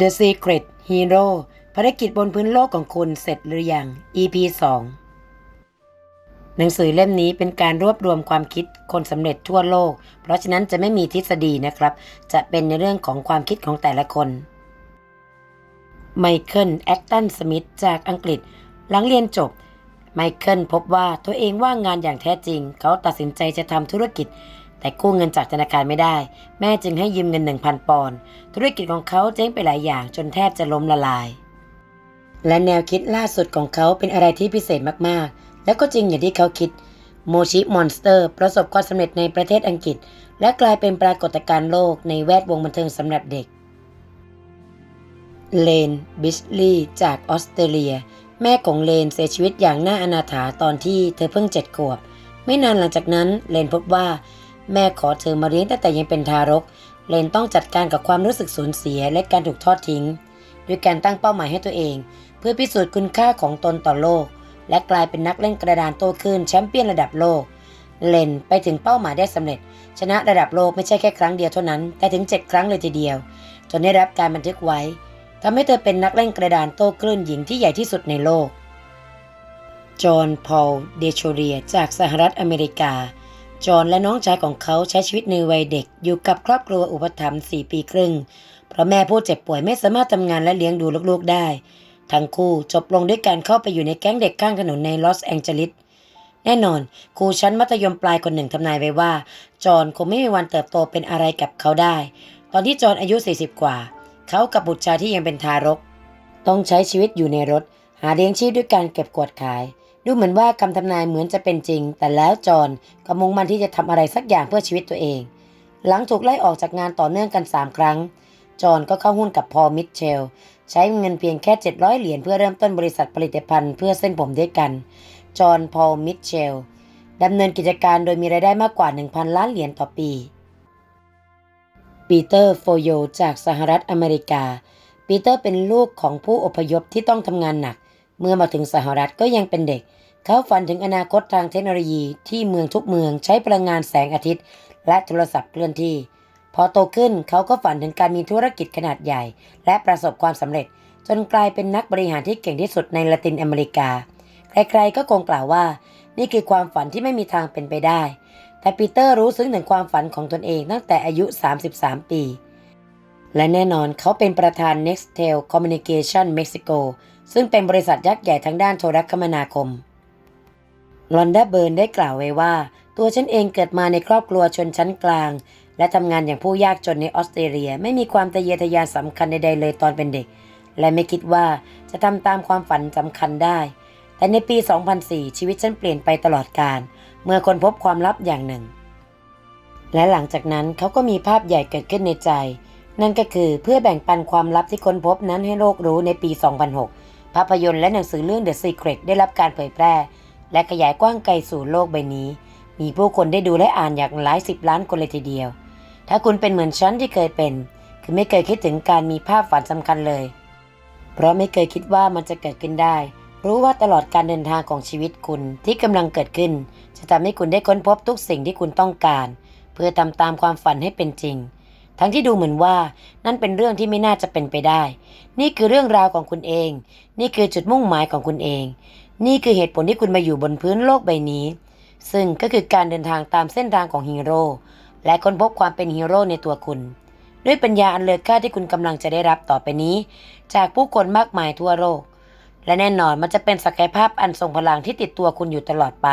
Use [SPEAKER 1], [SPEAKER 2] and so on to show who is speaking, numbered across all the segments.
[SPEAKER 1] The Secret Hero ภารกิจบนพื้นโลกของคุณเสร็จหรือยัง EP 2 หนังสือเล่มนี้เป็นการรวบรวมความคิดคนสำเร็จทั่วโลก เพราะฉะนั้นจะไม่มีทฤษฎีนะครับ จะเป็นในเรื่องของความคิดของแต่ละคนไมเคิลแอคตันสมิธจากอังกฤษ หลังเรียนจบไมเคิลพบว่าตัวเองว่างงานอย่างแท้จริง เขาตัดสินใจจะทำธุรกิจ แต่กู้เงินจากธนาคารไม่ได้ แม่จึงให้ยืมเงิน 1,000 ปอนด์ธุรกิจของเขาเจ๊งไปหลายอย่างจนแทบจะล้มละลาย และแนวคิดล่าสุดของเขาเป็นอะไรที่พิเศษมากๆ และก็จริงอย่างที่เขาคิดโมชิมอนสเตอร์ ประสบความสำเร็จในประเทศอังกฤษ และกลายเป็นปรากฏการณ์โลกในแวดวงบันเทิงสำหรับเด็กเลนบิชลีย์จากออสเตรเลีย แม่ของเลนเสียชีวิตอย่างน่าอนาถาตอนที่เธอเพิ่งเจ็ดขวบ ไม่นานหลังจากนั้นเลนพบว่า แม่ขอเธอมาเลี้ยงตั้งแต่ยังเป็นทารก เลนต้องจัดการกับความรู้สึกสูญเสียและการถูกทอดทิ้ง ด้วยการตั้งเป้าหมายให้ตัวเอง เพื่อพิสูจน์คุณค่าของตนต่อโลก และกลายเป็นนักเล่นกระดานโต้คลื่นแชมเปี้ยนระดับโลก เลนไปถึงเป้าหมายได้สำเร็จ ชนะระดับโลกไม่ใช่แค่ครั้งเดียวเท่านั้น แต่ถึง 7 ครั้งเลยทีเดียว จนได้รับการบันทึกไว้ทำให้เธอเป็นนักเล่นกระดานโต้คลื่นหญิงที่ใหญ่ที่สุดในโลกจอห์น พอล เดโชเรีย จากสหรัฐอเมริกา จอห์นและน้องชายของเขาใช้ชีวิตในวัยเด็กอยู่กับครอบครัวอุปถัมภ์4ปีครึ่ง เพราะแม่ผู้เจ็บป่วยไม่สามารถทำงานและเลี้ยงดูลูกๆได้ ทั้งคู่จบลงด้วยการเข้าไปอยู่ในแก๊งเด็กข้างถนนในลอสแองเจลิสแน่นอนครูชั้นมัธยมปลายคนหนึ่งทำนายไว้ว่า จอห์นคงไม่มีวันเติบโตเป็นอะไรกับเขาได้ ตอนที่จอห์นอายุ 40 กว่า เขากับบุตรชายที่ยังเป็นทารก ต้องใช้ชีวิตอยู่ในรถ หาเลี้ยงชีพด้วยการเก็บกวาดขาย ดูเหมือนว่าคำทำนายเหมือนจะเป็นจริง แต่แล้วจอห์นก็มุ่งมั่นที่จะทำอะไรสักอย่างเพื่อชีวิตตัวเอง หลังถูกไล่ออกจากงานต่อเนื่องกัน 3 ครั้ง จอห์นก็เข้าหุ้นกับพอลมิทเชล ใช้เงินเพียงแค่ 700 เหรียญเพื่อเริ่มต้นบริษัทผลิตภัณฑ์เพื่อเส้นผมด้วยกัน จอห์นพอลมิทเชลดำเนินกิจการโดยมีรายได้มากกว่า 1,000 ล้านเหรียญต่อปี ปีเตอร์โฟโยจากสหรัฐอเมริกา ปีเตอร์เป็นลูกของผู้อพยพที่ต้องทำงานหนัก เมื่อมาถึงสหรัฐก็ยังเป็นเด็ก เขาฝันถึงอนาคตทางเทคโนโลยีที่เมืองทุกเมืองใช้พลังงานแสงอาทิตย์ และโทรศัพท์เคลื่อนที่ พอโตขึ้นเขาก็ฝันถึงการมีธุรกิจขนาดใหญ่ และประสบความสำเร็จ จนกลายเป็นนักบริหารที่เก่งที่สุดในละตินอเมริกา ใครๆก็คงกล่าวว่า นี่คือความฝันที่ไม่มีทางเป็นไปได้ แต่ปีเตอร์รู้ซึ้งถึงความฝันของตนเองตั้งแต่อายุ 33 ปี และแน่นอนเขาเป็นประธาน Nextel Communication Mexico ซึ่งเป็นบริษัทยักษ์ใหญ่ทั้งด้านโทรคมนาคมลอนดาเบิร์นได้กล่าวไว้ว่า ตัวฉันเองเกิดมาในครอบครัวชนชั้นกลาง และทำงานอย่างผู้ยากจนในออสเตรเลีย ไม่มีความทะเยอทะยานสำคัญใดๆเลยตอนเป็นเด็ก และไม่คิดว่าจะทำตามความฝันสำคัญได้ แต่ในปี 2004 ชีวิตฉันเปลี่ยนไปตลอดกาลเมื่อคนพบความลับอย่างหนึ่ง และหลังจากนั้นเขาก็มีภาพใหญ่เกิดขึ้นในใจ นั่นก็คือเพื่อแบ่งปันความลับที่ค้นพบนั้นให้โลกรู้ในปี 2006 ภาพยนตร์และหนังสือเรื่อง The Secret ได้รับการเผยแพร่ และขยายกว้างไกลสู่โลกใบนี้ มีผู้คนได้ดูและอ่านอย่างหลายสิบล้านคนเลยทีเดียว ถ้าคุณเป็นเหมือนฉันที่เคยเป็น คือไม่เคยคิดถึงการมีภาพฝันสำคัญเลย เพราะไม่เคยคิดว่ามันจะเกิดขึ้นได้ รู้ว่าตลอดการเดินทางของชีวิตคุณที่กำลังเกิดขึ้น จะทำให้คุณได้ค้นพบทุกสิ่งที่คุณต้องการ เพื่อทำตามความฝันให้เป็นจริง ทั้งที่ดูเหมือนว่านั่นเป็นเรื่องที่ไม่น่าจะเป็นไปได้ นี่คือเรื่องราวของคุณเอง นี่คือจุดมุ่งหมายของคุณเอง นี่คือเหตุผลที่คุณมาอยู่บนพื้นโลกใบนี้ ซึ่งก็คือการเดินทางตามเส้นทางของฮีโร่และค้นพบความเป็นฮีโร่ในตัวคุณ ด้วยปัญญาอันเลิศค่าที่คุณกำลังจะได้รับต่อไปนี้ จากผู้คนมากมายทั่วโลกและแน่นอนมันจะเป็นศักยภาพอันทรงพลังที่ติดตัวคุณอยู่ตลอดไป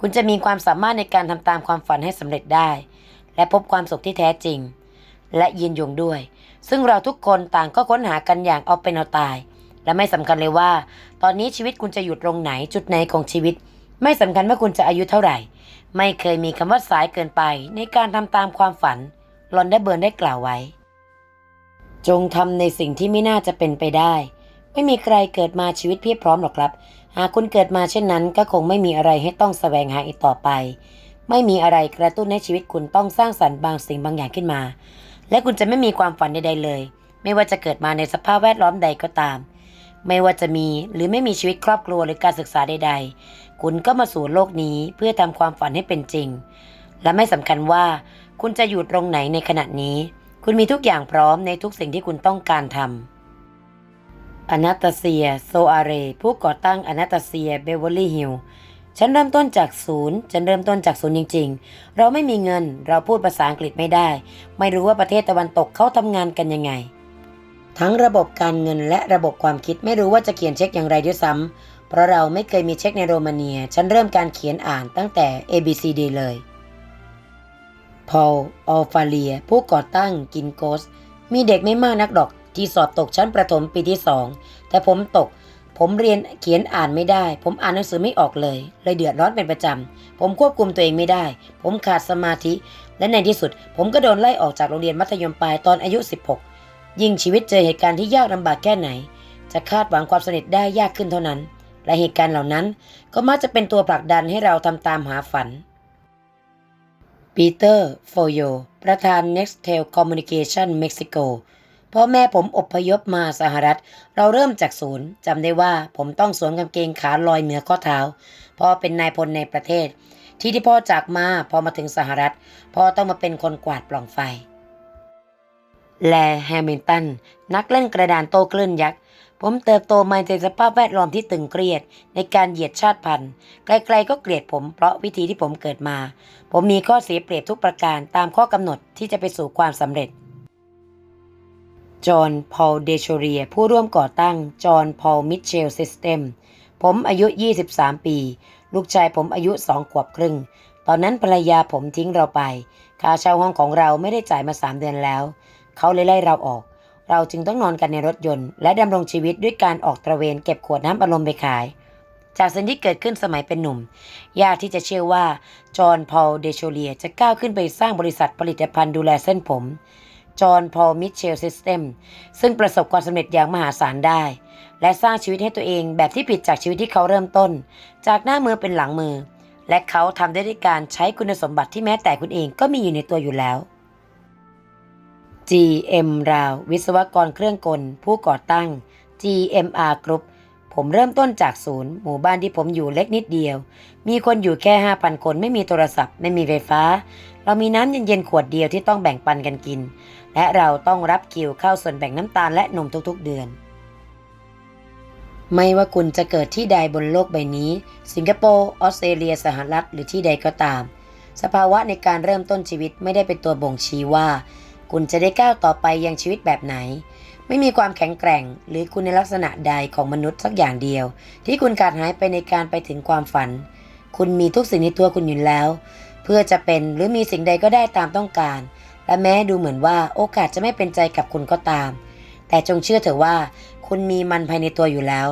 [SPEAKER 1] คุณจะมีความสามารถในการทำตามความฝันให้สำเร็จได้ และพบความสุขที่แท้จริง และยืนยงด้วย ซึ่งเราทุกคนต่างก็ค้นหากันอย่างเอาเป็นเอาตาย และไม่สำคัญเลยว่า ตอนนี้ชีวิตคุณจะอยู่ตรงไหนจุดไหนของชีวิต ไม่สำคัญว่าคุณจะอายุเท่าไหร่ ไม่เคยมีคำว่าสายเกินไป ในการทำตามความฝันลอนได้เบิร์นได้กล่าวไว้ จงทำในสิ่งที่ไม่น่าจะเป็นไปได้ ไม่มีใครเกิดมาชีวิตเพียบพร้อมหรอกครับ หากคุณเกิดมาเช่นนั้น ก็คงไม่มีอะไรให้ต้องแสวงหาอีกต่อไป ไม่มีอะไรกระตุ้นให้ชีวิตคุณต้องสร้างสรรค์บางสิ่งบางอย่างขึ้นมา และคุณจะไม่มีความฝันใดๆเลย ไม่ว่าจะเกิดมาในสภาพแวดล้อมใดก็ตาม ไม่ว่าจะมีหรือไม่มีชีวิตครอบครัวหรือการศึกษาใด ๆ คุณก็มาสู่โลกนี้เพื่อทำความฝันให้เป็นจริง และไม่สำคัญว่าคุณจะอยู่ตรงไหนในขณะนี้ คุณมีทุกอย่างพร้อมในทุกสิ่งที่คุณต้องการทำอนาตาเซีย โซอาเร ผู้ก่อตั้งอนาตาเซีย เบเวอร์ลี่ฮิล ฉันเริ่มต้นจากศูนย์ ฉันเริ่มต้นจากศูนย์จริง ๆ เราไม่มีเงิน เราพูดภาษาอังกฤษไม่ได้ ไม่รู้ว่าประเทศตะวันตกเขาทำงานกันยังไง ทั้งระบบการเงินและระบบความคิดไม่รู้ว่าจะเขียนเช็คอย่างไรด้วยซ้ำ เพราะเราไม่เคยมีเช็คในโรมาเนีย ฉันเริ่มการเขียนอ่านตั้งแต่ ABCD เลย พอล ออฟาเลีย ผู้ก่อตั้งกินโกส มีเด็กไม่มากนักดอกที่สอบตกชั้นประถมปีที่สอง แต่ผมตก ผมเรียนเขียนอ่านไม่ได้ ผมอ่านหนังสือไม่ออกเลย เลยเดือดร้อนเป็นประจำ ผมควบคุมตัวเองไม่ได้ ผมขาดสมาธิ และในที่สุด ผมก็โดนไล่ออกจากโรงเรียนมัธยมปลายตอนอายุ 16 ยิ่งชีวิตเจอเหตุการณ์ที่ยากลำบากแค่ไหน จะคาดหวังความสำเร็จได้ยากขึ้นเท่านั้น และเหตุการณ์เหล่านั้นก็มักจะเป็นตัวผลักดันให้เราทำตามหาฝัน ปีเตอร์ โฟโย ประธาน Nextel Communication Mexico พ่อแม่ผมอบพยพมาสหรัฐ เราเริ่มจากศูนย์จำได้ว่าผมต้องสวมกางเกงขาลอยเหนือข้อเท้าพ่อเป็นนายพลในประเทศ ที่ที่พ่อจากมาพอมาถึงสหรัฐ พ่อต้องมาเป็นคนกวาดปล่องไฟ แลแฮมิลตัน นักเล่นกระดานโต้คลื่นยักษ์ผมเติบโตมาในสภาพแวดล้อมที่ตึงเครียด ในการเหยียดชาติพันธุ์ใครๆก็เกลียดผมเพราะวิธีที่ผมเกิดมา ผมมีข้อเสียเปรียบทุกประการตามข้อกำหนดที่จะไปสู่ความสำเร็จ จอห์น พอล เดโชเรีย ผู้ร่วมก่อตั้ง จอห์น พอล มิเชล ซิสเต็ม ผมอายุ 23 ปี ลูกชายผมอายุ2ขวบครึ่ง ตอนนั้นภรรยาผมทิ้งเราไป ค่าเช่าห้องของเราไม่ได้จ่ายมา 3 เดือนแล้ว เขาเลยไล่เราออก เราจึงต้องนอนกันในรถยนต์ และดำรงชีวิตด้วยการออกตระเวนเก็บขวดน้ำอารมณ์ไปขาย จากสิ่งที่เกิดขึ้นสมัยเป็นหนุ่ม ยากที่จะเชื่อว่า จอห์น พอล เดโชเลีย จะก้าวขึ้นไปสร้างบริษัทผลิตภัณฑ์ดูแลเส้นผม จอห์นพอลมิเชลซิสเต็มซึ่งประสบความสำเร็จอย่างมหาศาลได้ และสร้างชีวิตให้ตัวเองแบบที่ผิดจากชีวิตที่เขาเริ่มต้น จากหน้ามือเป็นหลังมือ และเขาทำได้ด้วยการใช้คุณสมบัติที่แม้แต่คุณเองก็มีอยู่ในตัวอยู่แล้ว GM ราววิศวกรเครื่องกล ผู้ก่อตั้ง GMR Group ผมเริ่มต้นจากศูนย์หมู่บ้านที่ผมอยู่เล็กนิดเดียว มีคนอยู่แค่ 5,000 คนไม่มีโทรศัพท์ ไม่มีไฟฟ้า เรามีน้ำเย็นๆขวดเดียวที่ต้องแบ่งปันกันกิน และเราต้องรับคิวเข้าส่วนแบ่งน้ำตาลและนมทุกๆเดือน ไม่ว่าคุณจะเกิดที่ใดบนโลกใบนี้ สิงคโปร์ออสเตรเลียสหรัฐหรือที่ใดก็ตาม สภาวะในการเริ่มต้นชีวิตไม่ได้เป็นตัวบ่งชี้ว่า คุณจะได้ก้าวต่อไปยังชีวิตแบบไหน ไม่มีความแข็งแกร่ง หรือคุณในลักษณะใดของมนุษย์สักอย่างเดียว ที่คุณขาดหายไปในการไปถึงความฝัน คุณมีทุกสิ่งในตัวคุณอยู่แล้ว เพื่อจะเป็นหรือมีสิ่งใดก็ได้ตามต้องการ และแม้ดูเหมือนว่าโอกาสจะไม่เป็นใจกับคุณก็ตาม แต่จงเชื่อเถอะว่า คุณมีมันภายในตัวอยู่แล้ว